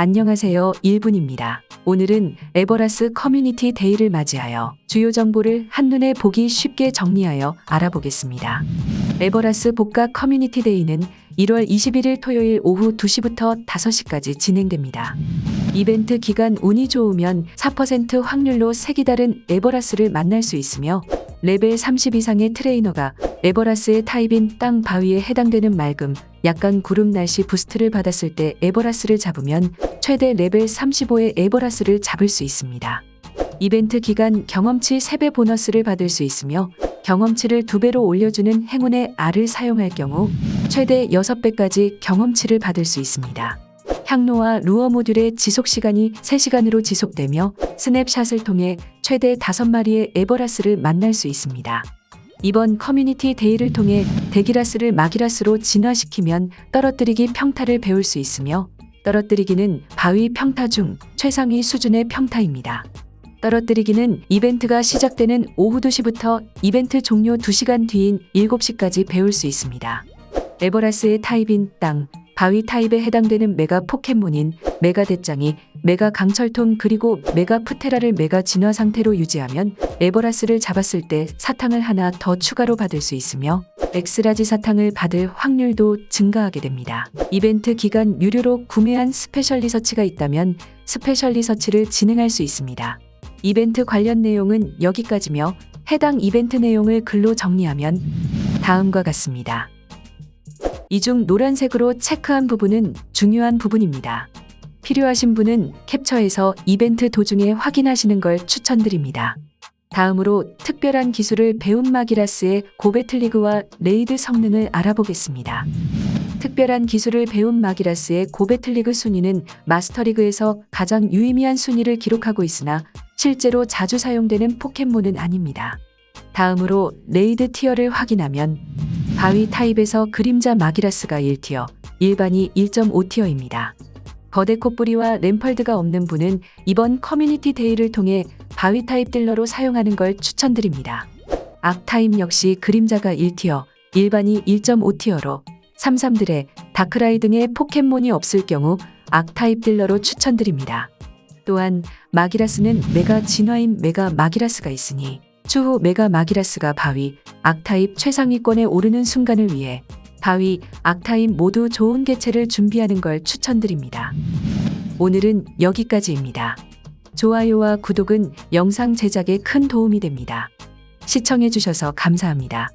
안녕하세요. 1분입니다. 오늘은 에버라스 커뮤니티 데이를 맞이하여 주요 정보를 한눈에 보기 쉽게 정리하여 알아보겠습니다. 에버라스 복각 커뮤니티 데이는 1월 21일 토요일 오후 2시부터 5시까지 진행됩니다. 이벤트 기간 운이 좋으면 4% 확률로 색이 다른 에버라스를 만날 수 있으며 레벨 30 이상의 트레이너가 에버라스의 타입인 땅 바위에 해당되는 맑음, 약간 구름 날씨 부스트를 받았을 때 에버라스를 잡으면 최대 레벨 35의 에버라스를 잡을 수 있습니다. 이벤트 기간 경험치 3배 보너스를 받을 수 있으며 경험치를 2배로 올려주는 행운의 알을 사용할 경우 최대 6배까지 경험치를 받을 수 있습니다. 향로와 루어 모듈의 지속 시간이 3시간으로 지속되며 스냅샷을 통해 최대 5마리의 에버라스를 만날 수 있습니다. 이번 커뮤니티 데이를 통해 데기라스를 마기라스로 진화시키면 떨어뜨리기 평타를 배울 수 있으며 떨어뜨리기는 바위 평타 중 최상위 수준의 평타입니다. 떨어뜨리기는 이벤트가 시작되는 오후 2시부터 이벤트 종료 2시간 뒤인 7시까지 배울 수 있습니다. 에버라스의 타입인 땅, 바위 타입에 해당되는 메가 포켓몬인 메가 대장이 메가 강철통 그리고 메가 푸테라를 메가 진화 상태로 유지하면 에버라스를 잡았을 때 사탕을 하나 더 추가로 받을 수 있으며 엑스라지 사탕을 받을 확률도 증가하게 됩니다. 이벤트 기간 유료로 구매한 스페셜 리서치가 있다면 스페셜 리서치를 진행할 수 있습니다. 이벤트 관련 내용은 여기까지며 해당 이벤트 내용을 글로 정리하면 다음과 같습니다. 이 중 노란색으로 체크한 부분은 중요한 부분입니다. 필요하신 분은 캡처해서 이벤트 도중에 확인하시는 걸 추천드립니다. 다음으로 특별한 기술을 배운 마기라스의 고베틀리그와 레이드 성능을 알아보겠습니다. 특별한 기술을 배운 마기라스의 고베틀리그 순위는 마스터리그에서 가장 유의미한 순위를 기록하고 있으나 실제로 자주 사용되는 포켓몬은 아닙니다. 다음으로 레이드 티어를 확인하면 바위 타입에서 그림자 마기라스가 1티어, 일반이 1.5티어입니다. 거대 콧부리와 램펄드가 없는 분은 이번 커뮤니티 데이를 통해 바위 타입 딜러로 사용하는 걸 추천드립니다. 악 타입 역시 그림자가 1티어, 일반이 1.5티어로 33들의 다크라이 등의 포켓몬이 없을 경우 악 타입 딜러로 추천드립니다. 또한 마기라스는 메가 진화인 메가 마기라스가 있으니 추후 메가 마기라스가 바위, 악타입 최상위권에 오르는 순간을 위해 바위, 악타입 모두 좋은 개체를 준비하는 걸 추천드립니다. 오늘은 여기까지입니다. 좋아요와 구독은 영상 제작에 큰 도움이 됩니다. 시청해주셔서 감사합니다.